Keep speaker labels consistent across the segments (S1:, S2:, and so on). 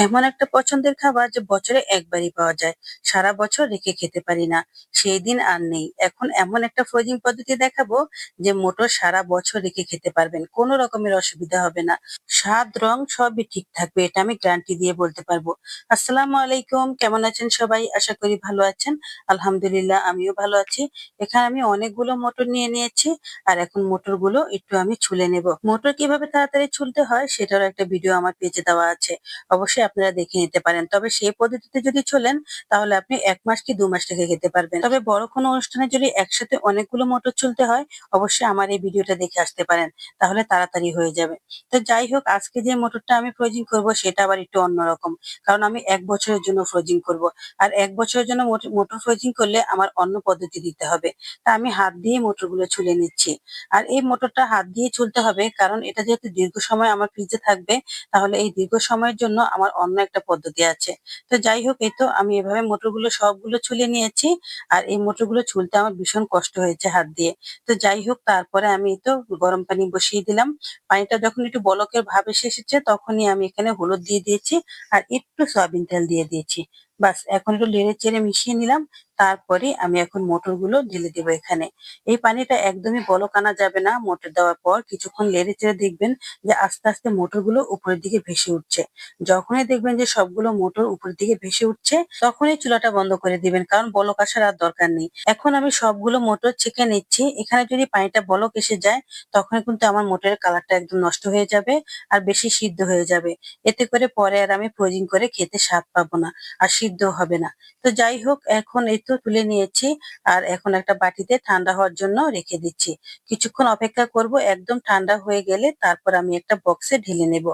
S1: এমন একটা পছন্দের খাবার যে বছরে একবারই পাওয়া যায়। সারা বছর রেখে খেতে পারি না। সেই দিন আর নেই। এখন এমন একটা ফ্রোজিং পদ্ধতি দেখাবো যে মোটর সারা বছর রেখে খেতে পারবেন। কোনো রকমের অসুবিধা হবে না। স্বাদ, রং সবই ঠিক থাকবে, এটা আমি গ্যারান্টি দিয়ে বলতে পারব। আসসালামু আলাইকুম। কেমন আছেন সবাই? আশা করি ভালো আছেন। আলহামদুলিল্লাহ, আমিও ভালো আছি। এখানে আমি অনেকগুলো মোটর নিয়ে নিয়েছি আর এখন মোটরগুলো একটু আমি ছুলে নেব। মোটর কীভাবে তাড়াতাড়ি ছুলতে হয় সেটারও একটা ভিডিও আমার পেজে দেওয়া আছে। অবশ্যই আপনারা দেখে নিতে পারেন। তবে সেই পদ্ধতিতে যদি চলেন, তাহলে আপনি এক মাস কি দু মাস রেখে খেতে পারবেন। তবে বড় কোনো অনুষ্ঠানে যদি একসাথে অনেকগুলো মোটর চলতে হয়, অবশ্যই আমার এই ভিডিওটা দেখে আসতে পারেন। তাহলে তাড়াতাড়ি হয়ে যাবে। তো যাই হোক, আজকে যে মোটরটা আমি ফ্রোজিং করব, সেটা আবার একটু অন্যরকম। কারণ আমি এক বছরের জন্য ফ্রোজিং করব। আর এক বছরের জন্য মোটর ফ্রোজিং করলে আমার অন্য পদ্ধতি দিতে হবে। তা আমি হাত দিয়ে মোটরগুলো ছুলে নিচ্ছি। আর এই মোটরটা হাত দিয়ে ছুলতে হবে, কারণ এটা যেহেতু দীর্ঘ সময় আমার ফ্রিজে থাকবে, তাহলে এই দীর্ঘ সময়ের জন্য আমার অন্য একটা পদ্ধতি আছে। তো যাই হোক, এই তো আমি এভাবে মোটরগুলো সবগুলো ছুলে নিয়েছি আর এই মোটরগুলো ছুলতে আমার ভীষণ কষ্ট হয়েছে হাত দিয়ে। তো যাই হোক, তারপরে আমি তো গরম পানি বসিয়ে দিলাম। পানিটা যখন একটু বলকের ভাব এসে এসেছে, তখনই আমি এখানে হলুদ দিয়ে দিয়েছি আর একটু সয়াবিন তেল দিয়ে দিয়েছি। বাস, এখন একটু লেড়ে চেড়ে মিশিয়ে নিলাম, তারপরে আমি এখন মোটরগুলো ঢেলে দেবো এখানে। এই পানিটা একদমই বলক আনা যাবে না, মোটর দেওয়ার পর কিছুক্ষণ লেড়ে চেড়ে দেখবেন যে আস্তে আস্তে মোটরগুলো উপরের দিকে ভেসে উঠছে। যখনই দেখবেন যে সবগুলো মোটর উপরের দিকে ভেসে উঠছে, তখনই চুলাটা বন্ধ করে দিবেন, কারণ বলক আসার আর দরকার নেই। এখন আমি সবগুলো মোটর ছেঁকে নিচ্ছি, এখানে যদি পানিটা বলক এসে যায় তখন কিন্তু আমার মোটরের কালারটা একদম নষ্ট হয়ে যাবে আর বেশি সিদ্ধ হয়ে যাবে। এতে করে পরে আর আমি ফ্রোজিং করে খেতে স্বাদ পাবো না। আর সিদ্ধ হবে না। তো যাই হোক, এখন এই তো তুলে নিয়েছি আর এখন একটা বাটিতে ঠান্ডা হওয়ার জন্য রেখে দিচ্ছি। কিছুক্ষণ অপেক্ষা করব, একদম ঠান্ডা হয়ে গেলে তারপর আমি একটা বক্সে ঢেলে নেব।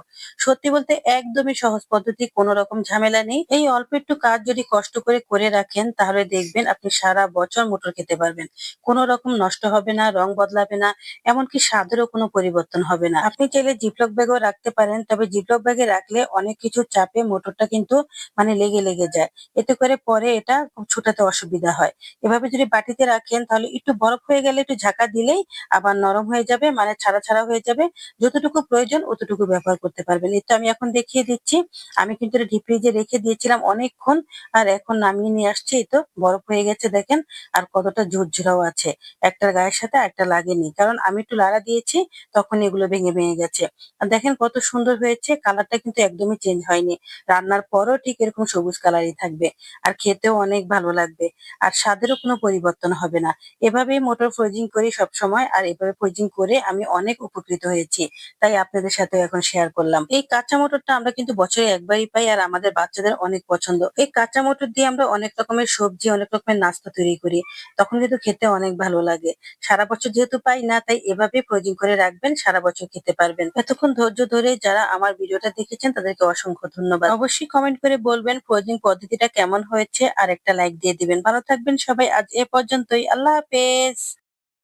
S1: সত্যি বলতে একদমই সহজ পদ্ধতি, কোনো রকম ঝামেলা নেই। এই অল্প একটু কাজ যদি কষ্ট করে করে রাখেন, তাহলে দেখবেন আপনি সারা বছর মোটর খেতে পারবেন। কোনো রকম নষ্ট হবে না, রং বদলাবে না, এমনকি স্বাদেরও কোনো পরিবর্তন হবে না। আপনি চাইলে জিপলক ব্যাগও রাখতে পারেন, তবে জিপলক ব্যাগে রাখলে অনেক কিছু চাপে মোটরটা কিন্তু মানে লেগে লেগে যায়। এতে করে পরে এটা ছুটাতে অসুবিধা হয়। এভাবে যদি বাটিতে রাখেন তাহলে একটু বরফ হয়ে গেলে একটু ঝাঁকা দিলেই আবার নরম হয়ে যাবে মানে ছাড়া ছাড়া হয়ে যাবে। যতটুকু প্রয়োজন অতটুকু ব্যবহার করতে পারবেন। তো আমি এখন দেখিয়ে দিচ্ছি। আমি কিন্তু এটা ডিপ ফ্রিজে রেখে দিয়েছিলাম অনেকক্ষণ আর এখন নামিয়ে নিয়ে আসছি। তো বরফ হয়ে গেছে দেখেন আর কতটা ঝুরঝুরাও আছে। একটার গায়ের সাথে একটা লাগেনি। কারণ আমি একটু লাড়া দিয়েছি, তখন এগুলো ভেঙে ভেঙে গেছে। আর দেখেন কত সুন্দর হয়েছে কালারটা কিন্তু একদমই চেঞ্জ হয়নি। রান্নার পরও ঠিক এরকম সবুজ কালারই থাকবে। আর খেতেও অনেক ভালো লাগবে। আর স্বাদেরও কোনো পরিবর্তন হবে না। এভাবেই মোটর ফ্রোজিং করি সব সময় আর এভাবে ফ্রোজিং করে আমি অনেক উপকৃত হয়েছি। তাই আপনাদের সাথে এখন শেয়ার করলাম। এই কাঁচা মোটরটা আমরা কিন্তু বছরে একবারই পাই, আর আমাদের বাচ্চাদের অনেক পছন্দ। এই কাঁচা মোটর দিয়ে আমরা অনেক রকমের সবজি, অনেক রকমের নাস্তা তৈরি করি। তখন কিন্তু খেতে অনেক ভালো লাগে। সারা বছর যেহেতু পাই না, তাই এভাবে ফ্রোজিং করে রাখবেন, সারা বছর খেতে পারবেন। এতক্ষণ ধৈর্য ধরে যারা আমার ভিডিওটা দেখেছেন, তাদেরকে অসংখ্য ধন্যবাদ। অবশ্যই কমেন্ট করে বলবেন, ফ্রোজিং পদ্ধতিটা কেমন হয়েছে আর একটা লাইক দিয়ে দিবেন। ভালো থাকবেন সবাই, আজ এ পর্যন্তই। আল্লাহ হাফেজ।